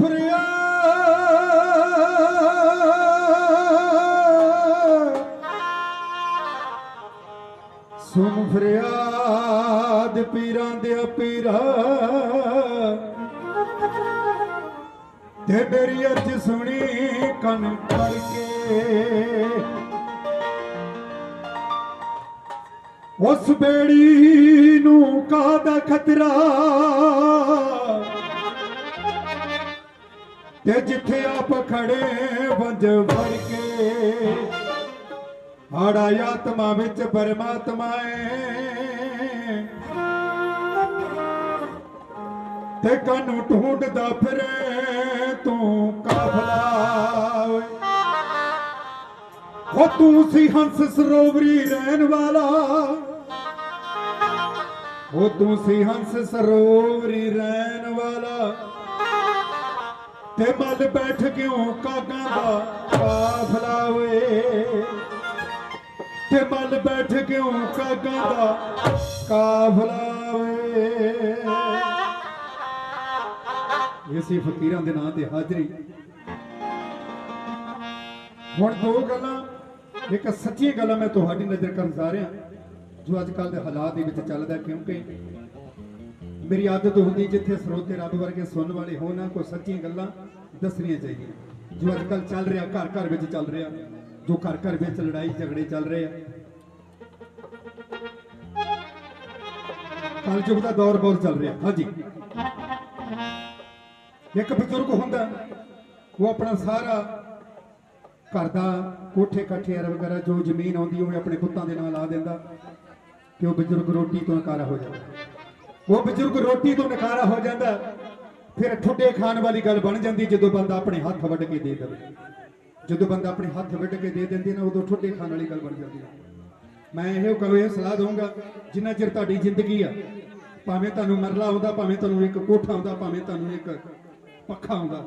ਫਰਿਆ ਸੁਣ ਫਰਿਆਦ ਪੀਰਾਂ ਦੇ ਪੀਰਾ ਤੇ ਮੇਰੀ ਅੱਜ ਸੁਣੀ ਕੰਨ ਕਰਕੇ। ਉਸ ਬੇੜੀ ਨੂੰ ਕਾਹਦਾ ਖਤਰਾ? ਤੇ ਜਿੱਥੇ ਆਪ ਖੜੇ ਵੰਜ ਭਰ ਕੇ। ਆੜਾ ਆਤਮਾ ਵਿੱਚ ਪਰਮਾਤਮਾ ਏ। ਤੇ ਕਾਨੂੰ ਢੂੰਡਦਾ ਫਿਰੇ ਤੂੰ ਕਾਫਲਾ ਓਏ। ਹੋ ਤੂੰ ਸੀ ਹੰਸ ਸਰੋਵਰੀ ਰਹਿਣ ਵਾਲਾ। ਹੋ ਤੂੰ ਸੀ ਹੰਸ ਸਰੋਵਰੀ ਰਹਿਣ ਵਾਲਾ। ਤੇ ਮੱਲ ਬੈਠ ਕਿਉਂ ਕਾਗਾਂ ਦਾ ਕਾਫਲਾ ਓਏ ਤੇ ਮੱਲ ਬੈਠ ਕਿਉਂ ਕਾਗਾਂ ਦਾ ਕਾਫਲਾ ਓਏ ਇਹ ਫਕੀਰਾਂ ਦੇ ਨਾਂ ਤੇ ਹਾਜ਼ਰੀ। ਹੁਣ ਦੋ ਗੱਲਾਂ, ਇੱਕ ਸੱਚੀ ਗੱਲਾਂ ਮੈਂ ਤੁਹਾਡੀ ਨਜ਼ਰ ਕਰਨ ਜਾ ਰਿਹਾ, ਜੋ ਅੱਜ ਕੱਲ ਦੇ ਹਾਲਾਤ ਦੇ ਵਿੱਚ ਚੱਲਦਾ ਕਿਉਂਕਿ ਮੇਰੀ ਆਦਤ ਹੁੰਦੀ ਜਿੱਥੇ ਸਰੋਤੇ ਰੱਬ ਵਰਗੇ ਸੁਣਨ ਵਾਲੇ ਹੋਣ, ਨਾ ਕੋਈ ਸੱਚੀਆਂ ਗੱਲਾਂ ਦੱਸਣੀਆਂ ਚਾਹੀਦੀਆਂ। ਜੋ ਅੱਜ ਕੱਲ ਚੱਲ ਰਿਹਾ, ਘਰ ਘਰ ਵਿੱਚ ਚੱਲ ਰਿਹਾ, ਜੋ ਘਰ ਘਰ ਵਿੱਚ ਲੜਾਈ ਝਗੜੇ ਚੱਲ ਰਹੇ ਆ। ਕਲਯੁਗ ਦਾ ਦੌਰ ਬਹੁਤ ਚੱਲ ਰਿਹਾ। ਹਾਂਜੀ। ਇੱਕ ਬਜ਼ੁਰਗ ਹੁੰਦਾ, ਉਹ ਆਪਣਾ ਸਾਰਾ ਘਰ ਦਾ ਕੋਠੇ ਕਾਠੇ ਅਰ ਵਗੈਰਾ ਜੋ ਜ਼ਮੀਨ ਆਉਂਦੀ, ਉਹ ਆਪਣੇ ਪੁੱਤਾਂ ਦੇ ਨਾਲ ਲਾ ਦਿੰਦਾ ਕਿ ਉਹ ਬਜ਼ੁਰਗ ਰੋਟੀ ਤੋਂ ਨਕਾਰਾ ਹੋ ਜਾਂਦਾ। ਉਹ ਬਜ਼ੁਰਗ ਰੋਟੀ ਤੋਂ ਨਕਾਰਾ ਹੋ ਜਾਂਦਾ, ਫਿਰ ਠੁੱਡੇ ਖਾਣ ਵਾਲੀ ਗੱਲ ਬਣ ਜਾਂਦੀ ਜਦੋਂ ਬੰਦਾ ਆਪਣੇ ਹੱਥ ਵੱਢ ਕੇ ਦੇ ਦੇਵੇ। ਜਦੋਂ ਬੰਦਾ ਆਪਣੇ ਹੱਥ ਵੱਢ ਕੇ ਦੇ ਦਿੰਦੀ ਨਾ, ਉਦੋਂ ਠੁੱਡੇ ਖਾਣ ਵਾਲੀ ਗੱਲ ਬਣ ਜਾਂਦੀ ਮੈਂ ਇਹੋ ਕਹੋ ਇਹ ਸਲਾਹ ਦਊਂਗਾ, ਜਿੰਨਾ ਚਿਰ ਤੁਹਾਡੀ ਜ਼ਿੰਦਗੀ ਆ, ਭਾਵੇਂ ਤੁਹਾਨੂੰ ਮਰਲਾ ਆਉਂਦਾ, ਭਾਵੇਂ ਤੁਹਾਨੂੰ ਇੱਕ ਕੋਠਾ ਆਉਂਦਾ, ਭਾਵੇਂ ਤੁਹਾਨੂੰ ਇੱਕ ਪੱਖਾ ਆਉਂਦਾ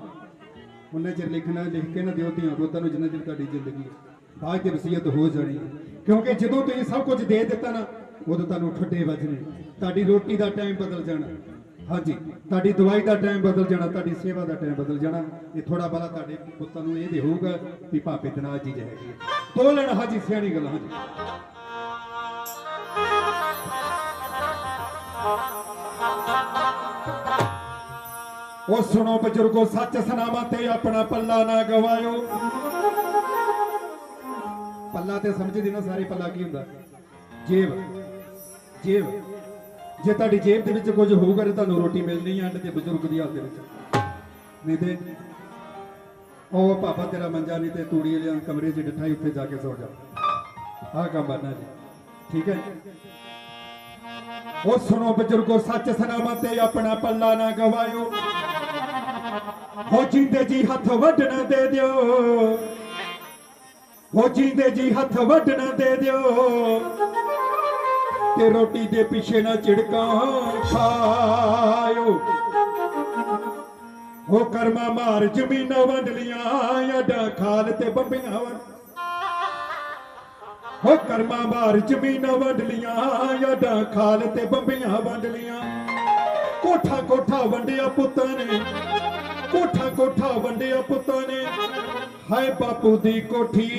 ਉਹਨੇ ਚਿਰ ਲਿਖਣਾ, ਲਿਖ ਕੇ ਨਾ ਦਿਓ ਧੀਆਂ ਪੁੱਤਾਂ ਨੂੰ, ਜਿੰਨਾ ਚਿਰ ਤੁਹਾਡੀ ਜ਼ਿੰਦਗੀ ਹੈ ਬਾਅਦ ਚ ਵਸੀਅਤ ਹੋ ਜਾਣੀ ਹੈ। ਕਿਉਂਕਿ ਜਦੋਂ ਤੁਸੀਂ ਸਭ ਕੁਝ ਦੇ ਦਿੱਤਾ ਨਾ ਉਦੋਂ ਤੁਹਾਨੂੰ ਠੱਡੇ ਵੱਜਣੇ। ਤੁਹਾਡੀ ਰੋਟੀ ਦਾ ਟਾਈਮ ਬਦਲ ਜਾਣਾ। ਹਾਂਜੀ, ਤੁਹਾਡੀ ਦਵਾਈ ਦਾ ਟਾਈਮ ਬਦਲ ਜਾਣਾ, ਤੁਹਾਡੀ ਸੇਵਾ ਦਾ ਟਾਈਮ ਬਦਲ ਜਾਣਾ। ਇਹ ਥੋੜਾ ਬੜਾ ਤੁਹਾਡੇ ਪੁੱਤਾਂ ਨੂੰ ਇਹ ਦੇ ਹੋਊਗਾ ਵੀ ਭਾਪੇ ਤੇ ਨਾਲ ਚੀਜ਼ ਦੋ ਲੈਣ, ਹਾਜੀ, ਸਿਆਣੀ ਗੱਲ ਹਾਂਜੀ। ਉਹ ਸੁਣੋ ਬਜ਼ੁਰਗੋ, ਸੱਚ ਸੁਨਾਵਾ ਤੇ ਆਪਣਾ ਪੱਲਾ ਨਾ ਗਵਾਇਓ। ਪੱਲਾ ਤੇ ਸਮਝਦੇ ਨਾ ਸਾਰੇ ਪੱਲਾ ਕੀ ਹੁੰਦਾ? ਜੇਬ। ਜੇਬ। ਜੇ ਤੁਹਾਡੀ ਜੇਬ ਦੇ ਵਿੱਚ ਕੁਝ ਹੋਊਗਾ ਤੇ ਤੁਹਾਨੂੰ ਰੋਟੀ ਮਿਲਣੀ ਹੈ ਤੇ ਬਜ਼ੁਰਗ ਦੀ ਹਾਲਤ ਦੇ ਵਿੱਚ। ਨਹੀਂ ਤੇ ਉਹ ਪਾਪਾ ਤੇਰਾ ਮੰਜਾ ਨਹੀਂ ਤੇ ਤੂੜੀ ਵਾਲਿਆਂ ਕਮਰੇ 'ਚ ਡੱਠਾ ਹੀ ਉੱਥੇ ਜਾ ਕੇ ਸੌ ਜਾ। ਆਹ ਕੰਮ ਬਣਨਾ ਜੀ। ਠੀਕ ਹੈ ਉਹ ਸੁਣੋ ਬਜ਼ੁਰਗੋ, ਸੱਚ ਸਨਾਮਾ ਤੇ ਆਪਣਾ ਪੱਲਾ ਨਾ ਗਵਾਇਓ। ਹੋ ਜਿੰਦੇ ਜੀ ਹੱਥ ਵੱਢਣਾ ਦੇ ਦਿਓ। ਹੋ ਜਿੰਦੇ ਜੀ ਹੱਥ ਵੱਢਣਾ ਦੇ ਦਿਓ। ਤੇ ਰੋਟੀ ਦੇ ਪਿੱਛੇ ਨਾ ਝਿੜਕਾਂ ਖਾਇਓ। ਹੋ ਕਰਮਾ ਮਾਰ ਜ਼ਮੀਨਾਂ ਵੰਡ ਲੀਆਂ ਅੱਡਾ ਖਾਲ ਤੇ ਬੰਬੀਆਂ ਵੰਡ। ਹੋ ਕਰਮਾ ਮਾਰ ਜ਼ਮੀਨਾਂ ਵੰਡ ਲੀਆਂ ਅੱਡਾ ਖਾਲ ਤੇ ਬੰਬੀਆਂ ਵੰਡ ਲੀਆਂ। ਕੋਠਾ ਕੋਠਾ ਵੰਡਿਆ ਪੁੱਤਾਂ ਨੇ, ਕੋਠਾ ਕੋਠਾ ਵੰਡਿਆ ਪੁੱਤਾਂ ਨੇ। ਹਾਏ ਬਾਪੂ ਦੀ ਕੋਠੀ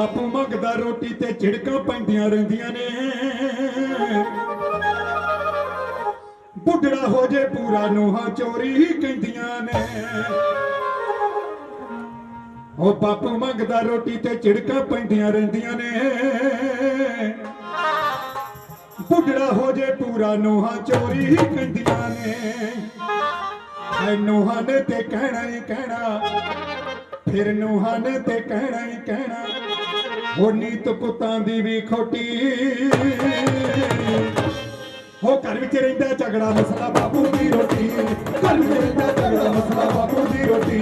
ਬਾਪੂ ਮੰਗਦਾ ਰੋਟੀ ਤੇ ਝਿੜਕਾਂ ਪੈਂਦੀਆਂ ਰਹਿੰਦੀਆਂ ਨੇ। ਬੁੱਢੜਾ ਹੋ ਜੇ ਪੂਰਾ ਨੂਹਾ ਚੋਰੀ ਹੀ ਕਹਿੰਦੀਆਂ ਨੇ। ਉਹ ਬਾਪੂ ਮੰਗਦਾ ਰੋਟੀ ਤੇ ਝਿੜਕਾਂ ਪੈਂਦੀਆਂ ਰਹਿੰਦੀਆਂ ਨੇ। ਬੁੱਢੜਾ ਹੋ ਜੇ ਪੂਰਾ ਨੂਹਾ ਚੋਰੀ ਹੀ ਕਹਿੰਦੀਆਂ ਨੇ। ਐ ਨੇ ਤੇ ਕਹਿਣਾ ਹੀ ਕਹਿਣਾ, ਫਿਰ ਨੂਹਾਂ ਨੇ ਤੇ ਕਹਿਣਾ ਹੀ ਕਹਿਣਾ। ਉਹ ਨੀਤ ਪੁੱਤਾਂ ਦੀ ਵੀ ਖੋਟੀ। ਹੋ ਘਰ ਵਿੱਚ ਰਹਿੰਦਾ ਝਗੜਾ ਮਸਲਾ ਬਾਪੂ ਦੀ ਰੋਟੀ। ਘਰ ਵਿੱਚ ਰਹਿੰਦਾ ਝਗੜਾ ਮਸਲਾ ਬਾਪੂ ਦੀ ਰੋਟੀ।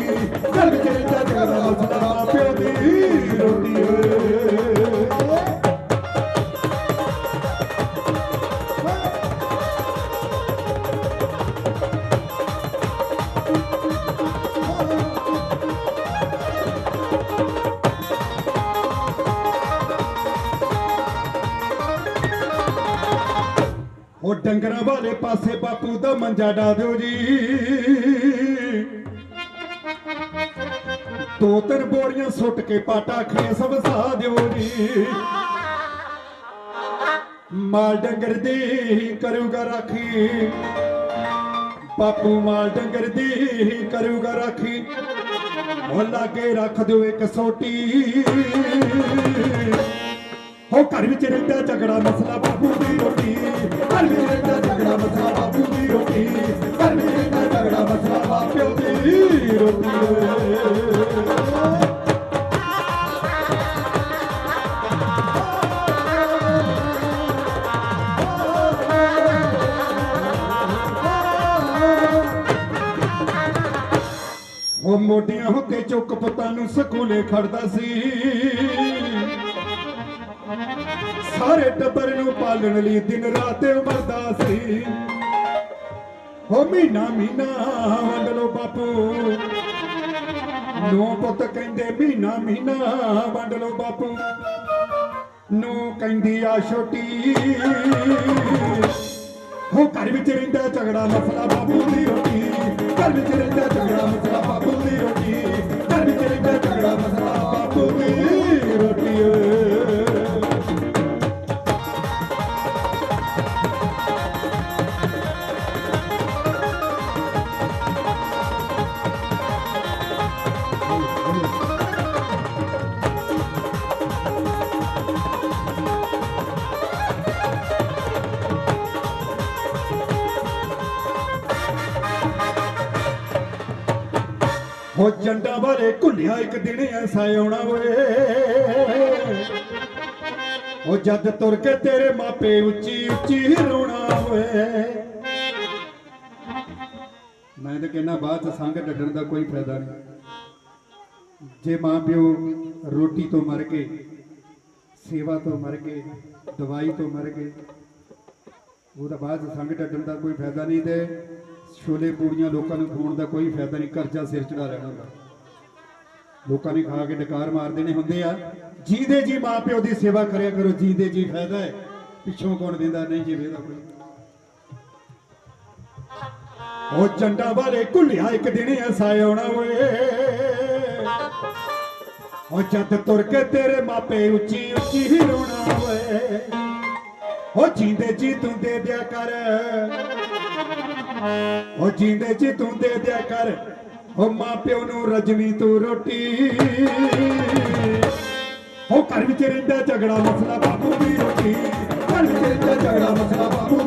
ਘਰ ਵਿੱਚ ਰਹਿੰਦਾ ਝਗੜਾ ਮਸਲਾ ਡੰਗਰਾਂ ਵਾਲੇ ਪਾਸੇ ਬਾਪੂ ਦਾ ਮੰਜਾ ਡਾ ਦਿਓ ਜੀ। ਦੋ ਤਿੰਨ ਬੋਰੀਆਂ ਸੁੱਟ ਕੇ ਪਾਟਾ ਖੇਸ ਵਸਾ ਦਿਓ ਜੀ। ਮਾਲ ਡੰਗਰ ਦੀ ਕਰੂਗਾ ਰਾਖੀ। ਬਾਪੂ ਮਾਲ ਡੰਗਰ ਦੀ ਕਰੂਗਾ ਰਾਖੀ। ਉਹ ਲਾਗੇ ਰੱਖ ਦਿਓ ਇੱਕ ਸੋਟੀ। ਹੋ ਘਰ ਵਿੱਚ ਰਹਿੰਦਾ ਝਗੜਾ ਮਸਲਾ ਬਾਪੂ ਦੀ ਰੋਟੀ। ਘਰ ਵਿੱਚ ਰਹਿੰਦਾ ਝਗੜਾ ਮਸਲਾ ਬਾਪੂ ਦੀ ਰੋਟੀ। ਘਰ ਵਿੱਚ ਰਹਿੰਦਾ ਝਗੜਾ ਮਸਲਾ ਬਾਪਿਓ ਦੀ ਰੋਟੀ। ਉਹ ਮੋਢਿਆਂ ਉੱਤੇ ਚੁੱਕ ਪੁੱਤਾਂ ਨੂੰ ਸਕੂਲੇ ਖੜਦਾ ਸੀ। ਸਾਰੇ ਟੱਬਰ ਨੂੰ ਪਾਲਣ ਲਈ ਦਿਨ ਰਾਤ ਮਰਦਾ ਸੀ। ਹੋ ਮਹੀਨਾ ਮਹੀਨਾ ਵੰਡ ਲੋ ਬਾਪੂ। ਨੋ ਪੁੱਤ ਕਹਿੰਦੇ ਮਹੀਨਾ ਮਹੀਨਾ ਵੰਡ ਲੋ ਬਾਪੂ। ਨੂੰ ਕਹਿੰਦੀ ਆ ਛੋਟੀ। ਹੋ ਘਰ ਵਿੱਚ ਰਹਿੰਦਾ ਝਗੜਾ ਮਸਲਾ ਬਾਪੂ ਦੀ ਰੋਟੀ। ਘਰ ਵਿੱਚ ਰਹਿੰਦਾ ਝਗੜਾ ਮਸਲਾ ਬਾਪੂ ਹੋ ਜੰਡਾ ਬਾਰੇ ਘੁੱਲਿਆ ਇੱਕ ਦਿਨ ਐਸਾ ਆਉਣਾ ਓਏ। ਉਹ ਜਦ ਤੁਰ ਕੇ ਤੇਰੇ ਮਾਪੇ ਉੱਚੀ ਉੱਚੀ ਰੋਣਾ ਓਏ। ਮੈਂ ਤਾਂ ਕਹਿੰਦਾ ਬਾਅਦ ਚ ਸੰਗ ਡੱਡਣ ਦਾ ਕੋਈ ਫਾਇਦਾ ਨਹੀਂ। ਜੇ ਮਾਂ ਪਿਓ ਰੋਟੀ ਤੋਂ ਮਰ ਗਏ, ਸੇਵਾ ਤੋਂ ਮਰ ਗਏ, ਦਵਾਈ ਤੋਂ ਮਰ ਗਏ ਉਹਦਾ ਬਾਅਦ ਚ ਸੰਗ ਡੱਡਣ ਦਾ ਕੋਈ ਫਾਇਦਾ ਨਹੀਂ ਤੇ ਛੋਲੇ ਪੂੜੀਆਂ ਲੋਕਾਂ ਨੂੰ ਖਵਾਉਣ ਦਾ ਕੋਈ ਫਾਇਦਾ ਨਹੀਂ, ਕਰਜ਼ਾ ਸਿਰ ਚੜਾ ਰਹਿਣਾ ਹੁੰਦਾ। ਲੋਕਾਂ ਨੇ ਖਾ ਕੇ ਡਕਾਰ ਮਾਰ ਦੇਣੇ ਹੁੰਦੇ ਆ। ਜੀਦੇ ਜੀ ਮਾਂ ਪਿਓ ਦੀ ਸੇਵਾ ਕਰਿਆ ਕਰੋ, ਜੀਦੇ ਜੀ ਫਾਇਦਾ ਹੈ। ਪਿੱਛੋਂ ਕੌਣ ਦਿੰਦਾ? ਨਹੀਂ ਜੀ ਵੇਦਾ ਕੋਈ। ਉਹ ਚੰਡਾ ਵਾਲੇ ਘੁੱਲਿਆ ਇੱਕ ਦਿਨ ਐਸਾ ਆਉਣਾ ਓਏ। ਉਹ ਜਦ ਤੁਰ ਕੇ ਤੇਰੇ ਮਾਪੇ ਉੱਚੀ ਉੱਚੀ ਹੀ ਰੋਣਾ ਓਏ। ਉਹ ਜੀਂਦੇ ਜੀ ਤੂੰ ਦੇ ਦਿਆ ਕਰ। ਉਹ ਜੀਂਦੇ ਜੀ ਤੂੰ ਦੇ ਦਿਆ ਕਰ। ਉਹ ਮਾਂ ਪਿਓ ਨੂੰ ਰਜਵੀ ਤੂੰ ਰੋਟੀ। ਉਹ ਘਰ ਵਿੱਚ ਰਹਿੰਦਾ ਝਗੜਾ ਮਸਲਾ ਬਾਪੂ ਦੀ ਰੋਟੀ। ਘਰ ਵਿੱਚ ਰਹਿੰਦਾ ਝਗੜਾ ਮਸਲਾ ਬਾਪੂ